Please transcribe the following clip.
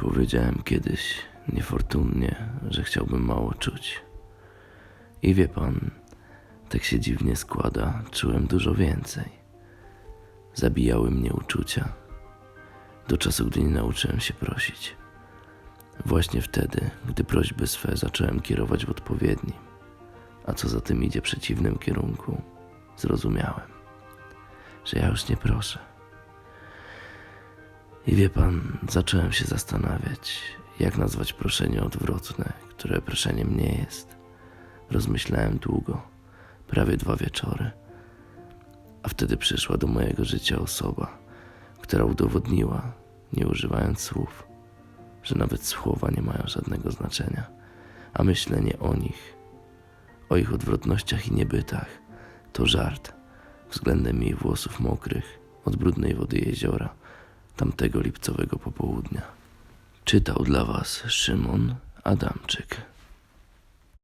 Powiedziałem kiedyś, niefortunnie, że chciałbym mało czuć. I wie pan, tak się dziwnie składa, czułem dużo więcej. Zabijały mnie uczucia, do czasu, gdy nie nauczyłem się prosić. Właśnie wtedy, gdy prośby swe zacząłem kierować w odpowiednim, a co za tym idzie przeciwnym kierunku, zrozumiałem, że ja już nie proszę. I wie pan, zacząłem się zastanawiać, jak nazwać proszenie odwrotne, które proszeniem nie jest. Rozmyślałem długo, prawie dwa wieczory, a wtedy przyszła do mojego życia osoba, która udowodniła, nie używając słów, że nawet słowa nie mają żadnego znaczenia, a myślenie o nich, o ich odwrotnościach i niebytach, to żart względem jej włosów mokrych od brudnej wody jeziora tamtego lipcowego popołudnia. Czytał dla Was Szymon Adamczyk.